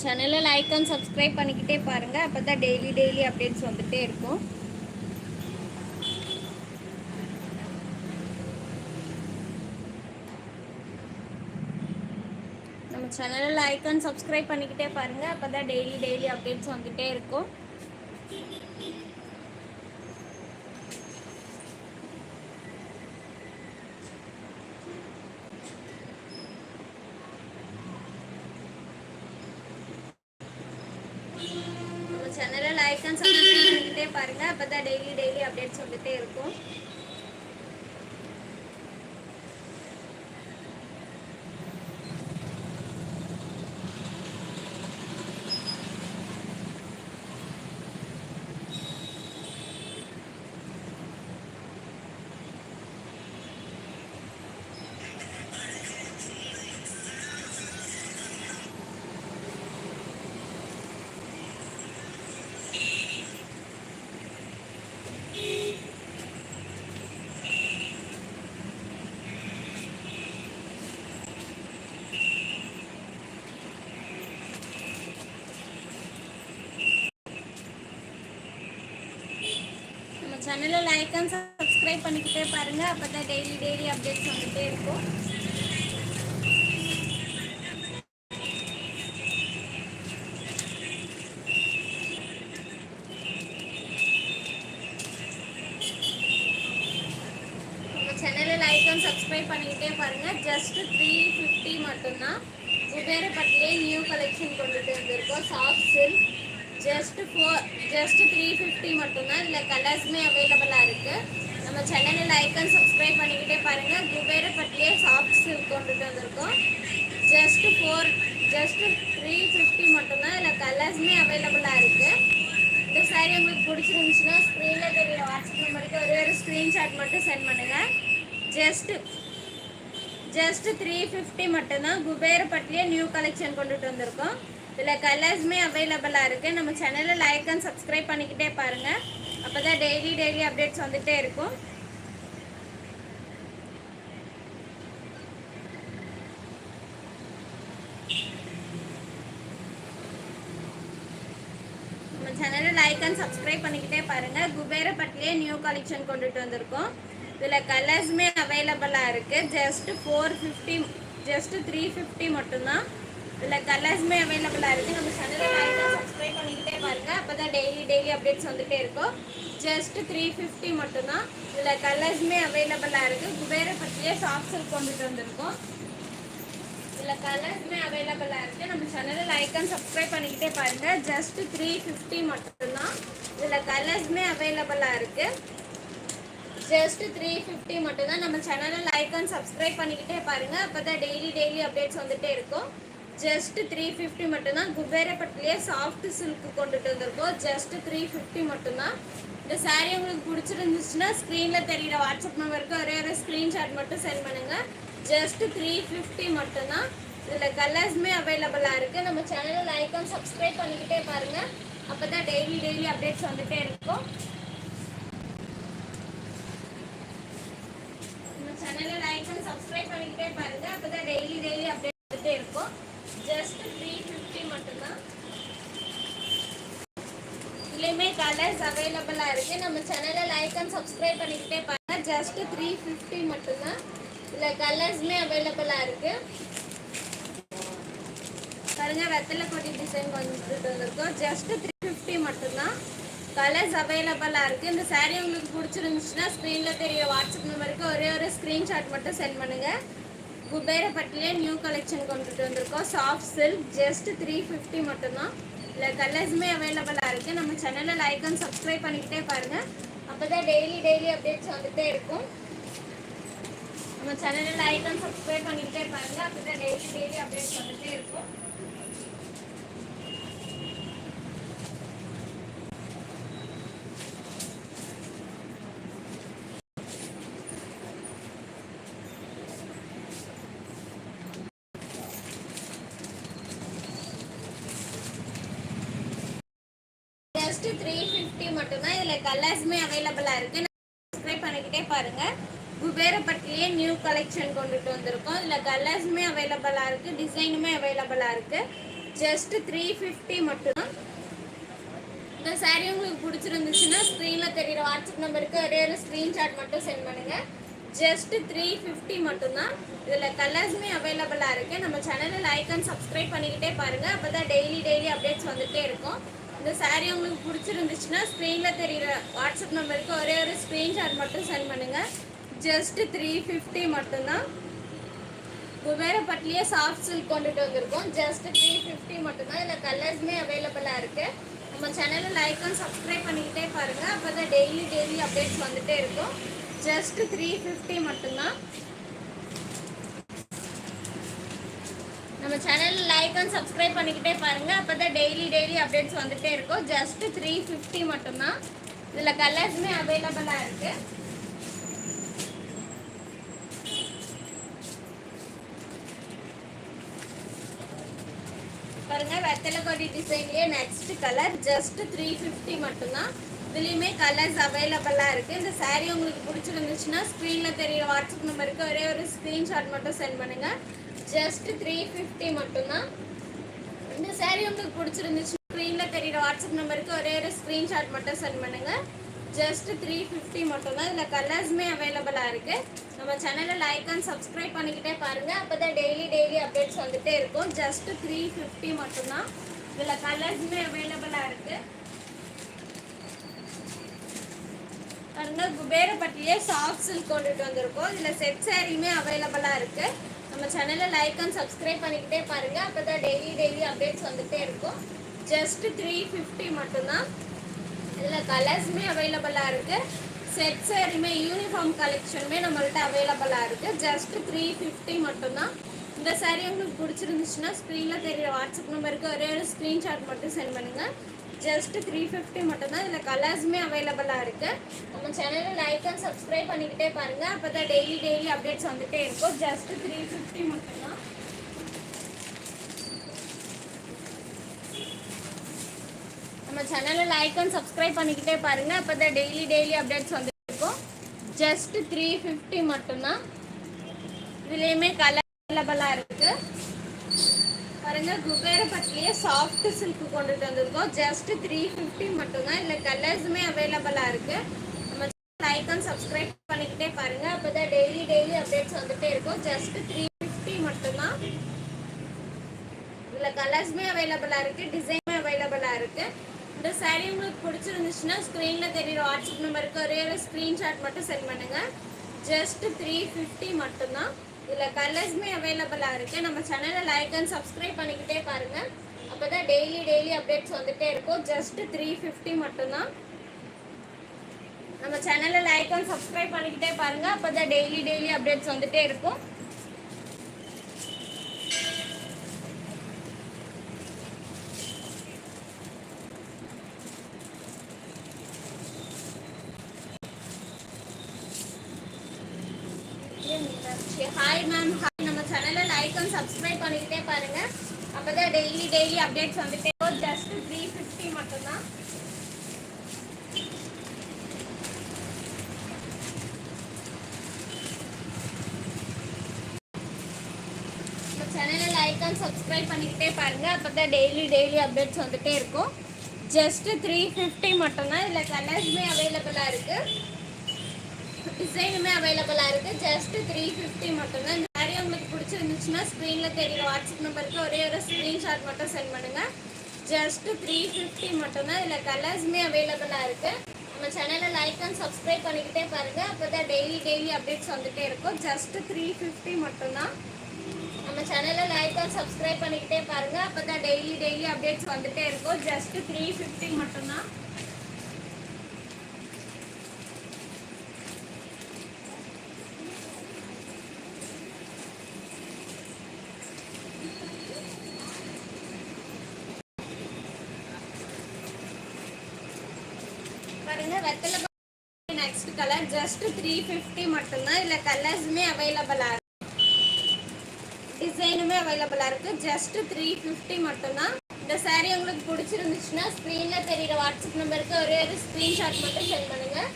சேனலை like and subscribe பண்ணிக்கிட்டே பாருங்கள் அப்போ தான் டெய்லி டெய்லி அப்டேட்ஸ் வந்துகிட்டே இருக்கும். நம்ம சேனலில் லைக் அண்ட் சப்ஸ்கிரைப் பண்ணிக்கிட்டே பாருங்கள் அப்போ தான் டெய்லி டெய்லி அப்டேட்ஸ் வந்துகிட்டே இருக்கும் நம்ம சேனலை லைக் அண்ட் சப்ஸ்கிரைப் பண்ணிக்கிட்டே பாருங்க. அப்பதான் டெய்லி டெய்லி அப்டேட்ஸ் வந்துகிட்டே இருக்கும். சேனலை லைக் அண்ட் சப்ஸ்கிரைப் பண்ணிக்கிட்டே பாருங்க. அப்பதான் டெய்லி டெய்லி அப்டேட்ஸ் வந்துட்டே இருக்கும். சப்ஸ்கிரைப் பண்ணிக்கிட்டே பாருங்க. ஜஸ்ட் த்ரீ ஃபிஃப்டி மட்டும்தான். குபேரப்பட்டிலே நியூ கலெக்ஷன் கொண்டுட்டு வந்திருக்கோம். Soft silk just four just three fifty மட்டும்தான். இதில் கலர்ஸுமே அவைலபிளாக இருக்குது நம்ம சேனலில் ஐக்கன் சப்ஸ்கிரைப் பண்ணிக்கிட்டே பாருங்கள் குபேரை சாஃப்ட் சில்க் கொண்டுட்டு வந்திருக்கோம். Just four just three fifty மட்டும்தான் இதில் கலர்ஸுமே அவைலபிளாக இருக்குது இந்த சாரி உங்களுக்கு பிடிச்சிருந்துச்சுன்னா ஸ்க்ரீனில் தெரியல வாட்ஸ்அப் நம்பருக்கு ஒரே ஒரு ஸ்க்ரீன்ஷாட் மட்டும் சென்ட் பண்ணுங்கள் ஜஸ்ட்டு ஜஸ்ட் த்ரீ ஃபிஃப்டி மட்டும்தான் குபேரப்பட்டிலே நியூ கலெக்ஷன் கொண்டுட்டு வந்திருக்கோம். இதில் கலர்ஸுமே அவைலபிளாக இருக்குது நம்ம சேனலை லைக் அண்ட் சப்ஸ்கிரைப் பண்ணிக்கிட்டே பாருங்கள் அப்போ தான் டெய்லி டெய்லி அப்டேட்ஸ் வந்துகிட்டே இருக்கும். நம்ம சேனலை லைக் அண்ட் சப்ஸ்கிரைப் பண்ணிக்கிட்டே பாருங்கள் குபேரப்பட்டிலே நியூ கலெக்ஷன் கொண்டுட்டு வந்திருக்கோம். இதில் கலர்ஸுமே அவைலபிளாக இருக்குது just four fifty just three fifty மட்டும்தான். இதில் கலர்ஸுமே அவைலபிளாக இருக்குது நம்ம சேனலை லைக் சப்ஸ்கிரைப் பண்ணிக்கிட்டே பாருங்கள் அப்போ தான் டெய்லி டெய்லி அப்டேட்ஸ் வந்துகிட்டே இருக்கும். ஜஸ்ட் த்ரீ ஃபிஃப்டி மட்டும்தான். இதில் கலர்ஸுமே அவைலபிளாக இருக்குது குபேரப்பட்டிலே சாஃப்ட் சில்க் கொண்டுட்டு வந்திருக்கோம். இதில் கலர்ஸுமே அவைலபிளாக இருக்குது நம்ம சேனலில் லைக் அண்ட் சப்ஸ்கிரைப் பண்ணிக்கிட்டே பாருங்கள் ஜஸ்ட் த்ரீ ஃபிஃப்டி மட்டும்தான். இதில் கலர்ஸுமே அவைலபிளாக இருக்குது ஜஸ்ட் த்ரீ ஃபிஃப்டி மட்டும்தான். நம்ம சேனலில் லைக் அண்ட் சப்ஸ்கிரைப் பண்ணிக்கிட்டே பாருங்கள் அப்போ தான் டெய்லி டெய்லி அப்டேட்ஸ் வந்துகிட்டே இருக்கும். ஜஸ்ட் த்ரீ ஃபிஃப்டி மட்டும்தான். குபேரப்பட்டிலேயே சாஃப்ட் சில்க் கொண்டுட்டு வந்திருக்கோம். ஜஸ்ட் த்ரீ ஃபிஃப்டி மட்டும்தான். இந்த சாரீ உங்களுக்கு பிடிச்சிருந்துச்சுன்னா ஸ்க்ரீனில் தெரியிற வாட்ஸ்அப் நம்பருக்கு ஒரே ஒரு ஸ்க்ரீன்ஷாட் மட்டும் சென்ட் பண்ணுங்கள் ஜஸ்ட் த்ரீ ஃபிஃப்டி மட்டும்தான். இதில் கலர்ஸுமே அவைலபிளாக இருக்குது நம்ம சேனலை லைக் அண்ட் சப்ஸ்கிரைப் பண்ணிக்கிட்டே பாருங்கள் அப்போ தான் டெய்லி டெய்லி அப்டேட்ஸ் வந்துகிட்டே இருக்கும். நம்ம சேனலை லைக் அண்ட் சப்ஸ்கிரைப் பண்ணிக்கிட்டே பாருங்கள் அப்போ தான் டெய்லி டெய்லி அப்டேட் வந்துகிட்டே இருக்கும் ஜஸ்ட் த்ரீ ஃபிஃப்டி மட்டும்தான் இதுலேயுமே கலர்ஸ் அவைலபிளாக இருக்குது நம்ம சேனலை லைக் அண்ட் சப்ஸ்கிரைப் பண்ணிக்கிட்டே பாருங்க. ஜஸ்ட் த்ரீ ஃபிஃப்டி மட்டும்தான். இதில் கலர்ஸுமே அவைலபிளாக இருக்குது பாருங்க வெத்தலை கொடி டிசைன் வந்துட்டு வந்திருக்கோம் ஜஸ்ட் த்ரீ ஃபிஃப்டி மட்டும்தான். கலர்ஸ் அவைலபிளாக இருக்குது இந்த சாரீ உங்களுக்கு பிடிச்சிருந்துச்சுன்னா ஸ்க்ரீனில் தெரிய வாட்ஸ்அப் நம்பருக்கு ஒரே ஒரு ஸ்க்ரீன்ஷாட் மட்டும் சென்ட் பண்ணுங்கள் குபேரப்பட்டிலே நியூ கலெக்ஷன் கொண்டுட்டு வந்திருக்கோம். Soft silk just three fifty மட்டும்தான். இல்லை கலர்ஸுமே அவைலபிளாக இருக்குது நம்ம சேனலில் லைக் அண்ட் சப்ஸ்கிரைப் பண்ணிக்கிட்டே பாருங்கள் அப்போ தான் டெய்லி டெய்லி அப்டேட்ஸ் வந்துகிட்டே இருக்கும். நம்ம சேனலில் லைக் அண்ட் சப்ஸ்கிரைப் பண்ணிக்கிட்டே பாருங்கள் அப்போ தான் டெய்லி டெய்லி அப்டேட்ஸ் வந்துகிட்டே இருக்கும் ஜஸ்ட் த்ரீ ஃபிஃப்டி மட்டும்தான் இதில் கலர்ஸுமே அவைலபிளாக இருக்குது சப்ஸ்கிரைப் பண்ணிக்கிட்டே பாருங்கள் குபேரப்பட்டிலேயே நியூ கலெக்ஷன் கொண்டுட்டு வந்திருக்கோம். இதில் கலர்ஸுமே அவைலபிளாக இருக்குது டிசைனுமே அவைலபிளாக இருக்குது ஜஸ்ட் த்ரீ ஃபிஃப்டி மட்டும்தான். இந்த சாரீ உங்களுக்கு பிடிச்சிருந்துச்சுன்னா ஸ்க்ரீனில் தெரியுற வாட்ஸ்அப் நம்பருக்கு ஒரே ஒரு ஸ்க்ரீன்ஷாட் மட்டும் சென்ட் பண்ணுங்கள் ஜஸ்ட் த்ரீ ஃபிஃப்டி மட்டும்தான். இதில் கலர்ஸுமே அவைலபிளாக இருக்குது நம்ம சேனலில் லைக் அண்ட் சப்ஸ்கிரைப் பண்ணிக்கிட்டே பாருங்கள் அப்போ தான் டெய்லி டெய்லி அப்டேட்ஸ் வந்துகிட்டே இருக்கும். இந்த சாரீ உங்களுக்கு பிடிச்சிருந்துச்சுன்னா ஸ்க்ரீனில் தெரிகிற வாட்ஸ்அப் நம்பருக்கு ஒரே ஒரு ஸ்க்ரீன்ஷாட் மட்டும் சென்ட் பண்ணுங்கள் ஜஸ்ட்டு த்ரீ ஃபிஃப்டி மட்டும்தான். குபேரப்பட்டிலேயே சாஃப்ட் சில்க் கொண்டுட்டு வந்திருக்கோம். ஜஸ்ட் த்ரீ ஃபிஃப்டி மட்டும்தான். இதில் கலர்ஸுமே அவைலபிளாக இருக்குது நம்ம சேனலை லைக் அண்ட் சப்ஸ்கிரைப் பண்ணிக்கிட்டே பாருங்கள் அப்போ தான் டெய்லி டெய்லி அப்டேட்ஸ் வந்துகிட்டே இருக்கும். ஜஸ்ட்டு த்ரீ ஃபிஃப்டி மட்டும்தான். நம்ம சேனல் லைக் அண்ட் சப்ஸ்கிரைப் பண்ணிக்கிட்டே பாருங்கள் அப்போ தான் டெய்லி டெய்லி அப்டேட்ஸ் வந்துகிட்டே இருக்கும். ஜஸ்ட் த்ரீ ஃபிஃப்டி மட்டும்தான். இதில் கலர்ஸுமே அவைலபிளாக இருக்குது பாருங்க வெத்தலை கொடி டிசைன்லேயே next colour just three fifty மட்டும்தான். இதுலேயுமே கலர்ஸ் அவைலபிளாக இருக்குது இந்த சாரீ உங்களுக்கு பிடிச்சிருந்துச்சுன்னா ஸ்க்ரீனில் தெரியுற வாட்ஸ்அப் நம்பருக்கு ஒரே ஒரு ஸ்க்ரீன்ஷாட் மட்டும் சென்ட் பண்ணுங்கள் ஜஸ்ட் த்ரீ ஃபிஃப்டி மட்டும்தான் இந்த சாரீ உங்களுக்கு பிடிச்சிருந்துச்சு ஸ்க்ரீனில் தெரியுற வாட்ஸ்அப் நம்பருக்கு ஒரே ஒரு ஸ்க்ரீன்ஷாட் மட்டும் சென்ட் பண்ணுங்கள் ஜஸ்ட் த்ரீ ஃபிஃப்டி மட்டும்தான் இதில் கலர்ஸுமே அவைலபிளாக இருக்குது நம்ம சேனலை லைக் அண்ட் சப்ஸ்கிரைப் பண்ணிக்கிட்டே பாருங்கள் அப்போ தான் டெய்லி டெய்லி அப்டேட்ஸ் வந்துகிட்டே இருக்கும். ஜஸ்ட் த்ரீ ஃபிஃப்டி மட்டும்தான் இதில் கலர்ஸுமே அவைலபிளாக இருக்குது பாருங்க குபேரப்பட்டிலே சாஃப்ட் சில்க் கொண்டுட்டு வந்திருக்கோம். இதில் செட் சாரியுமே அவைலபிளாக இருக்குது நம்ம சேனலை லைக் அண்ட் சப்ஸ்கிரைப் பண்ணிக்கிட்டே பாருங்கள் அப்போ தான் டெய்லி டெய்லி அப்டேட்ஸ் வந்துகிட்டே இருக்கும். ஜஸ்ட் த்ரீ ஃபிஃப்டி மட்டும்தான். இதில் கலர்ஸுமே அவைலபிளாக இருக்குது செட் சேரீமே யூனிஃபார்ம் கலெக்ஷனுமே நம்மள்கிட்ட அவைலபிளாக இருக்குது ஜஸ்ட் த்ரீ ஃபிஃப்டி மட்டும்தான். இந்த சாரீ உங்களுக்கு பிடிச்சிருந்துச்சுன்னா ஸ்க்ரீனில் தெரியுற வாட்ஸ்அப் நம்பருக்கு ஒரே ஒரு ஸ்க்ரீன்ஷாட் மட்டும் சென்ட் பண்ணுங்கள் ஜஸ்ட் த்ரீ ஃபிஃப்டி மட்டும்தான் இதில் கலர்ஸுமே அவைலபிளாக இருக்குது நம்ம சேனலில் லைக் அண்ட் சப்ஸ்கிரைப் பண்ணிக்கிட்டே பாருங்கள் அப்போ தான் டெய்லி டெய்லி அப்டேட்ஸ் வந்துகிட்டே இருக்கும். ஜஸ்ட் த்ரீ ஃபிஃப்டி மட்டும்தான். நம்ம சேனலை லைக் அண்ட் சப்ஸ்கிரைப் பண்ணிக்கிட்டே பாருங்கள் அப்போ தான் டெய்லி டெய்லி அப்டேட்ஸ் வந்துட்டு இருக்கும். ஜஸ்ட் த்ரீ ஃபிஃப்டி மட்டும்தான். இதுலேயுமே கலர் அவைலபிளாக இருக்குது பாருங்க குபேரப்பட்டிலேயே சாஃப்ட் சில்க் கொண்டுட்டு வந்திருக்கோம். ஜஸ்ட் த்ரீ ஃபிஃப்டி மட்டும்தான். இல்லை கலர்ஸுமே அவைலபிளாக இருக்குது நம்ம லைக் அண்ட் சப்ஸ்கிரைப் பண்ணிக்கிட்டே பாருங்க. அப்போ தான் டெய்லி டெய்லி அப்டேட்ஸ் வந்துட்டே இருக்கும். ஜஸ்ட் த்ரீ ஃபிஃப்டி மட்டும்தான். இதில் கலர்ஸுமே அவைலபிளாக இருக்குது டிசைனுமே அவைலபிளாக இருக்குது இந்த சாரீ உங்களுக்கு பிடிச்சிருந்துச்சுன்னா ஸ்க்ரீனில் தெரியுற வாட்ஸ்அப் நம்பருக்கு ஒரே ஒரு ஸ்க்ரீன்ஷாட் மட்டும் சென்ட் பண்ணுங்கள் ஜஸ்ட் த்ரீ ஃபிஃப்டி மட்டும்தான். இதில் கலர்ஸுமே அவைலபிளாக இருக்குது நம்ம சேனலை லைக் அண்ட் சப்ஸ்கிரைப் பண்ணிக்கிட்டே பாருங்கள் அப்போ தான் டெய்லி டெய்லி அப்டேட்ஸ் வந்துகிட்டே இருக்கும். ஜஸ்ட் த்ரீ ஃபிஃப்டி மட்டும்தான். நம்ம சேனலை லைக் அண்ட் சப்ஸ்கிரைப் பண்ணிக்கிட்டே பாருங்கள் அப்போ தான் டெய்லி டெய்லி அப்டேட்ஸ் வந்துகிட்டே இருக்கும் ஹாய் மேம் ஹாய் நம்ம சேனலை லைக் அண்ட் சப்ஸ்கிரைப் பண்ணிக்கிட்டே பாருங்க அப்பதான் டெய்லி அப்டேட்ஸ் வந்துட்டே ஜஸ்ட் த்ரீ ஃபிஃப்டி மட்டும்தான். நம்ம லைக் அண்ட் சப்ஸ்கிரைப் பண்ணிக்கிட்டே பாருங்க. அப்பதான் டெய்லி டெய்லி அப்டேட்ஸ் வந்துட்டே இருக்கும். ஜஸ்ட் த்ரீ ஃபிஃப்டி மட்டும்தான். இதில் கலர்ஸுமே அவைலபிளாக இருக்குது டிசைனுமே அவைலபிளாக இருக்குது ஜஸ்ட் த்ரீ ஃபிஃப்டி மட்டும்தான். வீடியோ உங்களுக்கு பிடிச்சிருந்துச்சுன்னா ஸ்க்ரீனில் தெரியுற வாட்ஸ்அப் நம்பருக்கு ஒரே ஒரு ஸ்க்ரீன்ஷாட் மட்டும் சென்ட் பண்ணுங்கள் ஜஸ்ட் த்ரீ ஃபிஃப்டி மட்டும்தான் இதில் கலர்ஸுமே அவைலபிளாக இருக்குது நம்ம சேனலை லைக் அண்ட் சப்ஸ்கிரைப் பண்ணிக்கிட்டே பாருங்கள் அப்போ தான் டெய்லி டெய்லி அப்டேட்ஸ் வந்துகிட்டே இருக்கும். ஜஸ்ட் த்ரீ ஃபிஃப்டி மட்டும்தான். நம்ம சேனலை லைக் அண்ட் சப்ஸ்கிரைப் பண்ணிக்கிட்டே பாருங்கள் அப்போ தான் டெய்லி டெய்லி அப்டேட்ஸ் வந்துகிட்டே இருக்கும். ஜஸ்ட் த்ரீ ஃபிஃப்டி மட்டும்தான். பாருங்க வெத்தலை next colour just three fifty மட்டும்தான். இதில் கலர்ஸுமே அவைலபிளாக இருக்கு. டிசைனுமே அவைலபிளாக இருக்குது ஜஸ்ட் த்ரீ ஃபிஃப்டி மட்டும்தான். இந்த சாரீ உங்களுக்கு பிடிச்சிருந்துச்சுன்னா ஸ்க்ரீனில் தெரியுற வாட்ஸ்அப் நம்பருக்கு ஒரே ஒரு ஸ்க்ரீன்ஷாட் மட்டும் சென்ட் பண்ணுங்கள்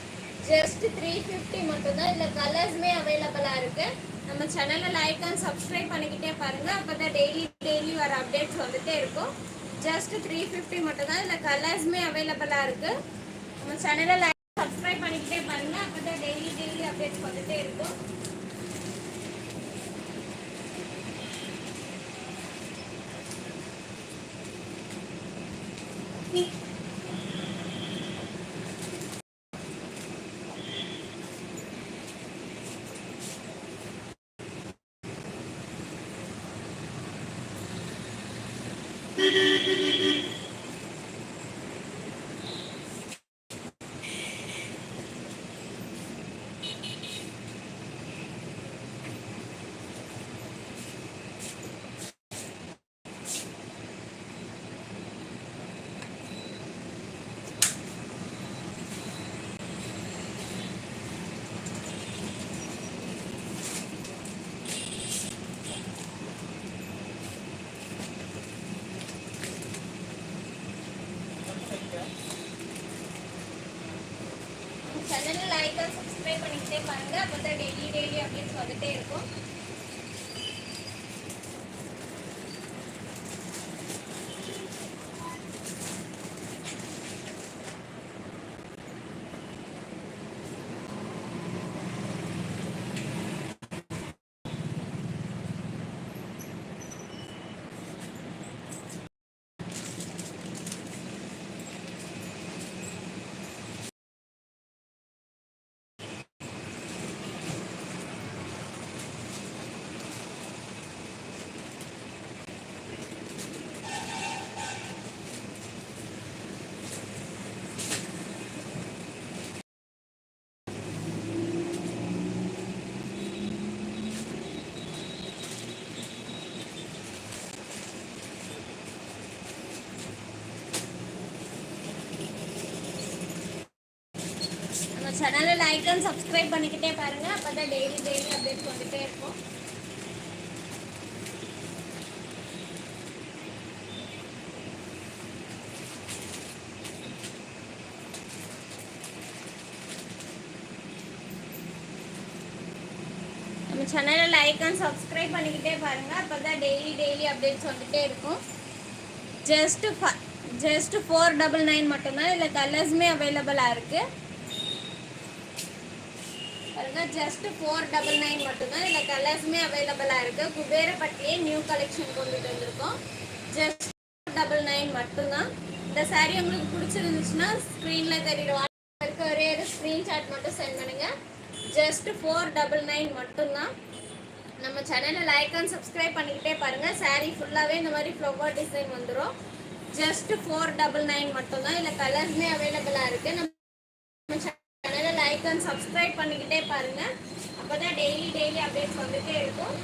ஜஸ்ட் த்ரீ ஃபிஃப்டி மட்டும்தான் இதில் கலர்ஸுமே அவைலபிளாக இருக்குது நம்ம சேனலை லைக் அண்ட் சப்ஸ்கிரைப் பண்ணிக்கிட்டே பாருங்க. அப்பதான் டெய்லி டெய்லி வர அப்டேட்ஸ் வந்துட்டே இருக்கும். ஜஸ்ட் த்ரீ ஃபிஃப்டி மட்டும்தான் இதில் கலர்ஸுமே அவைலபிளாக இருக்குது நம்ம சேனலை லைக் சப்ஸ்கிரைப் பண்ணிக்கிட்டே பாருங்க. அப்பதான் டெய்லி டெய்லி அப்டேட்ஸ் வந்துட்டே இருக்கும். சேனல் லைக் அண்ட் சப்ஸ்கிரைப் பண்ணிக்கிட்டே பாருங்கள் அப்போ தான் டெய்லி டெய்லி அப்டேட்ஸ் வந்துட்டே இருக்கும் நம்ம சேனலை லைக் அண்ட் சப்ஸ்கிரைப் பண்ணிக்கிட்டே அப்போ தான் டெய்லி டெய்லி அப்டேட்ஸ் வந்துகிட்டே இருக்கும். நம்ம சேனலை லைக் அண்ட் சப்ஸ்கிரைப் பண்ணிக்கிட்டே அப்போ தான் டெய்லி டெய்லி அப்டேட்ஸ் வந்துட்டே இருக்கும். ஜஸ்ட்டு ஃப ஜஸ்ட் ஃபோர் டபுள் நைன் மட்டும்தான். இதில் கலர்ஸுமே அவைலபிளாக இருக்குது பாருங்க ஜஸ்ட் ஃபோர் டபுள் நைன் மட்டும்தான். இதில் கலர்ஸுமே அவைலபிளாக இருக்குது குபேரப்பட்டியே நியூ கலெக்ஷன் கொண்டுட்டு வந்திருக்கோம். ஜஸ்ட் டபுள் நைன் மட்டும்தான். இந்த சாரீ உங்களுக்கு பிடிச்சிருந்துச்சுன்னா ஸ்க்ரீனில் தெரியுற இருக்க ஒரே ஒரு ஸ்க்ரீன்ஷாட் மட்டும் சென்ட் பண்ணுங்கள் ஜஸ்ட் ஃபோர் டபுள் நைன் மட்டும்தான். நம்ம சேனலை லைக் அண்ட் சப்ஸ்கிரைப் பண்ணிக்கிட்டே பாருங்கள் சாரீ ஃபுல்லாகவே இந்த மாதிரி ஃப்ளவர் டிசைன் வந்துடும் ஜஸ்ட் ஃபோர் டபுள் நைன் மட்டும்தான். இதில் கலர்ஸுமே அவைலபிளாக இருக்குது நம்ம ஐக்கன் அண்ட் சப்ஸ்கிரைப் பண்ணிக்கிட்டே பாருங்கள் அப்போ தான் டெய்லி டெய்லி அப்டேட்ஸ் வந்துட்டே இருக்கும்.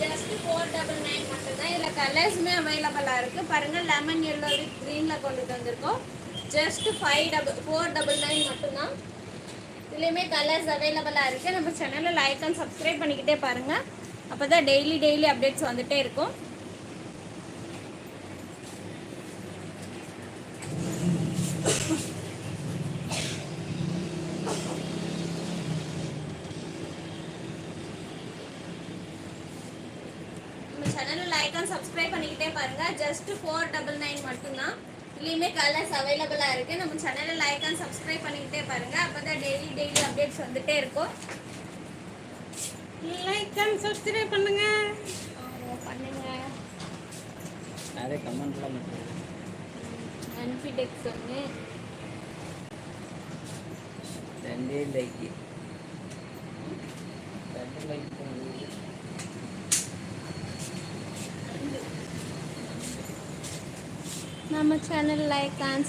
ஜஸ்ட் ஃபோர் டபுள் நைன் மட்டும்தான். இதில் கலர்ஸுமே அவைலபிளாக இருக்குது பாருங்கள் லெமன் எல்லோ வித் க்ரீனில் கொண்டுட்டு வந்திருக்கோம். Just five double four double nine மட்டும்தான். இதுலேயுமே கலர்ஸ் அவைலபிளாக இருக்குது நம்ம சேனலில் லைக் அண்ட் சப்ஸ்கிரைப் பண்ணிக்கிட்டே பாருங்கள் அப்போ தான் டெய்லி டெய்லி அப்டேட்ஸ் வந்துட்டே இருக்கும் நம்ம சேனலை லைக் அண்ட் சப்ஸ்கிரைப் பண்ணிக்கிட்டே பாருங்க ஜஸ்ட் ஃபோர் டபுள் நைன் மட்டும்தான். இதுலேயுமே கலர்ஸ் அவைலபிளாக இருக்குது நம்ம சேனலை லைக் அண்ட் சப்ஸ்கிரைப் பண்ணிக்கிட்டே பாருங்க. அப்போ தான் டெய்லி டெய்லி அப்டேட்ஸ் வந்துட்டே இருக்கும். லைக் அண்ட் சப்ஸ்கிரைப் பண்ணுங்க. பண்ணுங்க. நிறைய கமெண்ட்லாம் அன்பிடெக்ஸ் ஒன்று ரெண்டே லைக் ரெண்டு லைக் நம்ம சேனல் லைக் அண்ட்